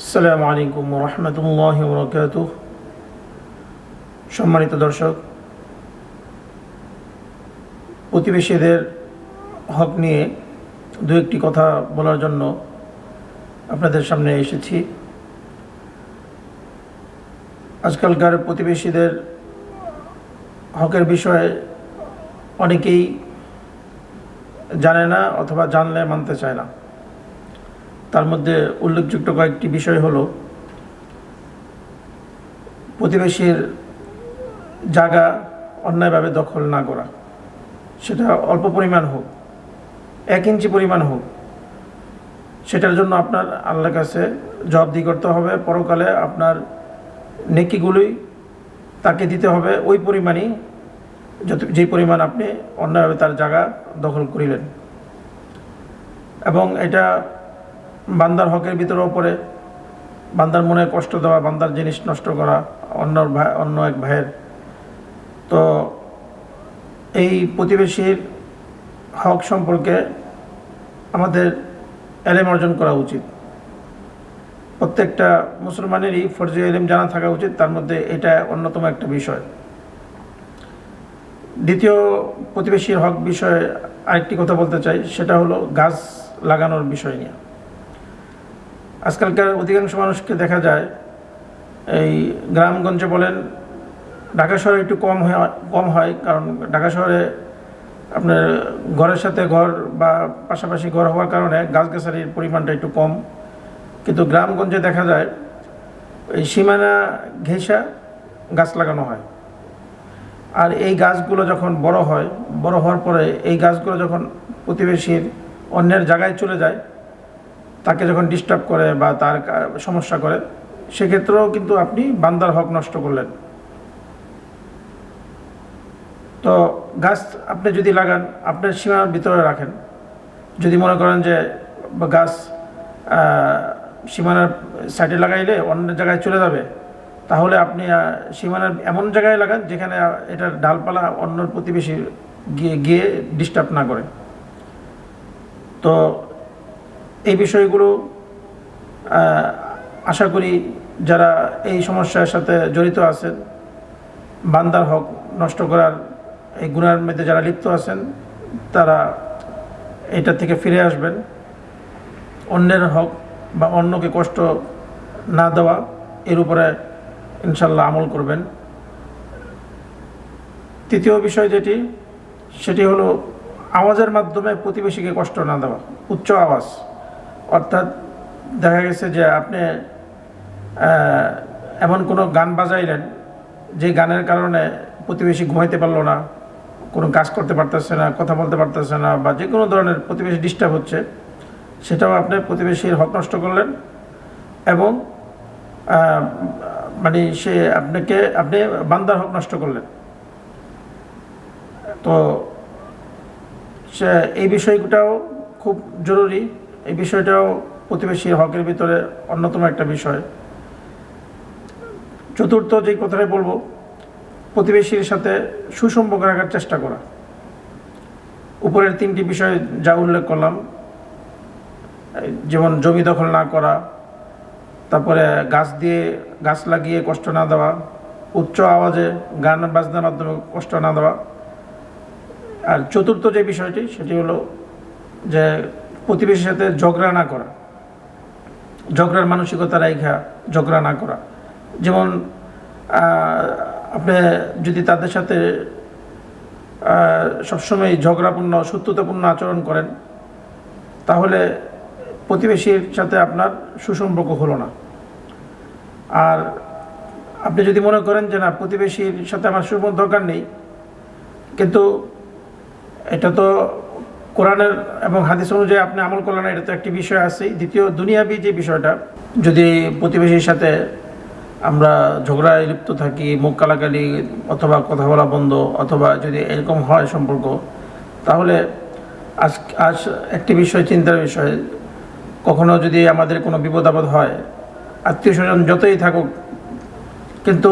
আসসালামু আলাইকুম রহমতুল্লাহ বরকাত সম্মানিত দর্শক, প্রতিবেশীদের হক নিয়ে দু একটি কথা বলার জন্য আপনাদের সামনে এসেছি। আজকালকার প্রতিবেশীদের হকের বিষয়ে অনেকেই জানে না অথবা জানলে মানতে চায় না। তার মধ্যে উল্লেখযোগ্য কয়েকটি বিষয় হলো, প্রতিবেশীর জায়গা অন্যায়ভাবে দখল না করা। সেটা অল্প পরিমাণ হোক, এক ইঞ্চি পরিমাণ হোক, সেটার জন্য আপনার আল্লাহর কাছে জবাবদি করতে হবে। পরকালে আপনার নেকিগুলোই তাকে দিতে হবে। ওই পরিমাণই যত যেই পরিমাণ আপনি অন্যায়ভাবে তার জায়গা দখল করিলেন। এবং এটা বান্দার হকের ভিতরেও পড়ে বান্দার মনে কষ্ট দেওয়া, বান্দার জিনিস নষ্ট করা অন্য ভাই, অন্য এক ভাইয়ের। তো এই প্রতিবেশীর হক সম্পর্কে আমাদের এলেম অর্জন করা উচিত। প্রত্যেকটা মুসলমানেরই ফরজি এলেম জানা থাকা উচিত, তার মধ্যে এটা অন্যতম একটা বিষয়। দ্বিতীয় প্রতিবেশীর হক বিষয়ে আরেকটি কথা বলতে চাই, সেটা হলো গাছ লাগানোর বিষয় নিয়ে। আজকালকার অধিকাংশ মানুষকে দেখা যায়, এই গ্রামগঞ্জে বলেন, ঢাকা শহরে একটু কম হয় কম হয়, কারণ ঢাকা শহরে আপনার ঘরের সাথে ঘর বা পাশাপাশি ঘর হওয়ার কারণে গাছগাছালির পরিমাণটা একটু কম। কিন্তু গ্রামগঞ্জে দেখা যায়, এই সীমানা ঘেঁষা গাছ লাগানো হয়। আর এই গাছগুলো যখন বড় হয়, বড় হওয়ার পরে এই গাছগুলো যখন প্রতিবেশীর অন্যের জায়গায় চলে যায় তাকে যখন ডিস্টার্ব করে বা তার সমস্যা করে, সেক্ষেত্রেও কিন্তু আপনি বান্দার হক নষ্ট করলেন। তো গাছ আপনি যদি লাগান, আপনার সীমার ভিতরে রাখেন। যদি মনে করেন যে গাছ সীমানার সাইডে লাগাইলে অন্য জায়গায় চলে যাবে, তাহলে আপনি সীমানার এমন জায়গায় লাগান যেখানে এটার ডালপালা অন্য প্রতিবেশী গিয়ে গিয়ে ডিস্টার্ব না করে। তো এই বিষয়গুলো আশা করি যারা এই সমস্যার সাথে জড়িত আছেন, বান্দার হক নষ্ট করার এই গুণার মধ্যে যারা লিপ্ত আছেন, তারা এটা থেকে ফিরে আসবেন। অন্যের হক বা অন্যকে কষ্ট না দেওয়া, এর উপরে ইনশাল্লাহ আমল করবেন। তৃতীয় বিষয় যেটি, সেটি হলো আওয়াজের মাধ্যমে প্রতিবেশীকে কষ্ট না দেওয়া, উচ্চ আওয়াজ। অর্থাৎ দেখা গেছে যে আপনি এমন কোনো গান বাজাইলেন যে গানের কারণে প্রতিবেশী ঘুমাইতে পারল না, কোনো কাজ করতে পারতেছে না, কথা বলতে পারতেছে না বা যে কোনো ধরনের প্রতিবেশী ডিস্টার্ব হচ্ছে, সেটাও আপনি প্রতিবেশীর হক নষ্ট করলেন এবং মানে সে আপনাকে, আপনি বান্দার হক নষ্ট করলেন। তো সে এই বিষয়টাও খুব জরুরি। এই বিষয়টাও প্রতিবেশীর হকের ভিতরে অন্যতম একটা বিষয়। চতুর্থ যে কথাটাই বলব, প্রতিবেশীর সাথে সুসম্পর্ক রাখার চেষ্টা করা। উপরের তিনটি বিষয় যা উল্লেখ করলাম যেমন জমি দখল না করা, তারপরে গাছ দিয়ে গাছ লাগিয়ে কষ্ট না দেওয়া, উচ্চ আওয়াজে গান বাজনার মাধ্যমে কষ্ট না দেওয়া। আর চতুর্থ যে বিষয়টি, সেটি হলো যে প্রতিবেশীর সাথে ঝগড়া না করা, ঝগড়ার মানসিকতা রেখা ঝগড়া না করা। যেমন আপনি যদি তাদের সাথে সবসময় ঝগড়াপূর্ণ শত্রুতাপূর্ণ আচরণ করেন, তাহলে প্রতিবেশীর সাথে আপনার সুসম্পর্ক হলো না। আর আপনি যদি মনে করেন যে, না, প্রতিবেশীর সাথে আমার সুসম্পর্ক দরকার নেই, কিন্তু এটা তো কোরআনের এবং হাদিস অনুযায়ী আপনি আমল করলেন এটা তো একটি বিষয় আছেই। দ্বিতীয়, দুনিয়াবি যে বিষয়টা, যদি প্রতিবেশীর সাথে আমরা ঝগড়ায় লিপ্ত থাকি, মুখ কালাকালি অথবা কথা বলা বন্ধ, অথবা যদি এরকম হয় সম্পর্ক, তাহলে আজ আজ একটি বিষয়, চিন্তার বিষয়। কখনো যদি আমাদের কোনো বিপদ আপদ হয়, আত্মীয় স্বজন যতই থাকুক, কিন্তু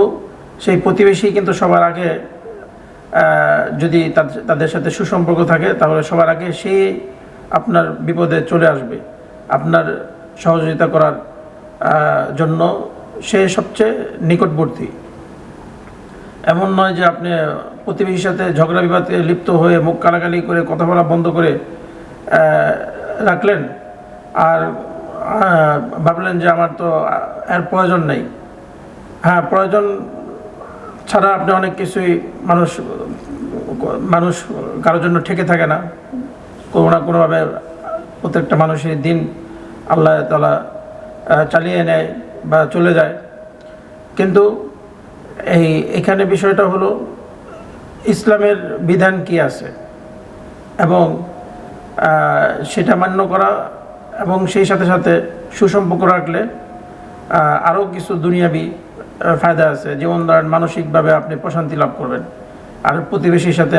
সেই প্রতিবেশী কিন্তু সবার আগে যদি তাদ- তাদের সাথে সুসম্পর্ক থাকে তাহলে সবার আগে সে আপনার বিপদে চলে আসবে। আপনার সহযোগিতা করার জন্য সে সবচেয়ে নিকটবর্তী। এমন নয় যে আপনি প্রতিবেশীর সাথে ঝগড়া বিবাদে লিপ্ত হয়ে মুখ কালাকালি করে কথা বলা বন্ধ করে রাখলেন আর ভাবলেন যে আমার তো আহ, এর প্রয়োজন নেই। হ্যাঁ প্রয়োজন ছাড়া আপনি অনেক কিছুই মানুষ মানুষ কারোর জন্য ঠেকে থাকে না। কোনো না কোনোভাবে প্রত্যেকটা মানুষের দিন আল্লাহ তালা চালিয়ে নেয় বা চলে যায়। কিন্তু এই, এখানে বিষয়টা হলো ইসলামের বিধান কি আছে? এবং সেটা মান্য করা এবং সেই সাথে সাথে সুসম্পর্ক রাখলে আরও কিছু দুনিয়াবি ফায়দা আছে। যেমন ধরেন মানসিকভাবে আপনি প্রশান্তি লাভ করবেন। আর প্রতিবেশীর সাথে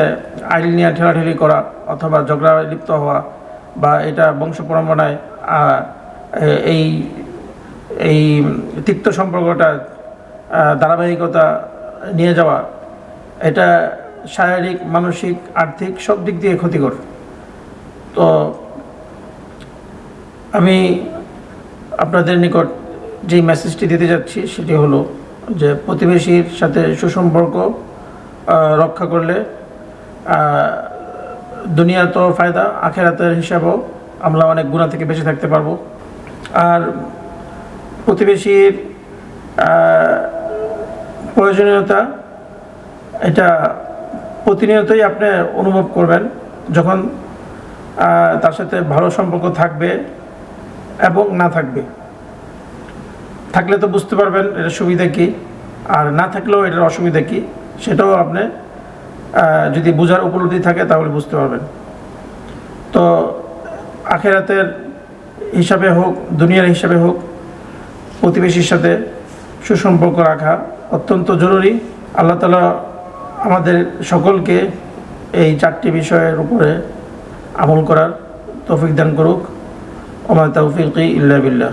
আইল নিয়ে ঠেলাঠেলি করা অথবা ঝগড়া লিপ্ত হওয়া বা এটা বংশ পরম্পরায় এই এই তিক্ত সম্পর্কটা ধারাবাহিকতা নিয়ে যাওয়া, এটা শারীরিক, মানসিক, আর্থিক সব দিক দিয়ে ক্ষতিকর। তো আমি আপনাদের নিকট যেই মেসেজটি দিতে যাচ্ছি সেটি হলো যে প্রতিবেশীর সাথে সুসম্পর্ক রক্ষা করলে আহ, দুনিয়ার তো ফায়দা আখেরাতের হিসাবেও আমরা অনেক গুণা থেকে বেঁচে থাকতে পারব। আর প্রতিবেশীর প্রয়োজনীয়তা এটা প্রতিনিয়তই আপনি অনুভব করবেন যখন তার সাথে ভালো সম্পর্ক থাকবে এবং না থাকবে। থাকলে তো বুঝতে পারবেন এটার সুবিধা কী, আর না থাকলেও এটার অসুবিধা কী, সেটাও আপনি যদি বোঝার উপলব্ধি থাকে তাহলে বুঝতে পারবেন। তো আখেরাতের হিসাবে হোক, দুনিয়ার হিসাবে হোক, প্রতিবেশীর সাথে সুসম্পর্ক রাখা অত্যন্ত জরুরি। আল্লাহ তালা আমাদের সকলকে এই চারটি বিষয়ের উপরে আমল করার তৌফিক দান করুক। ওমা তৌফিক ইল্লা বিল্লাহ।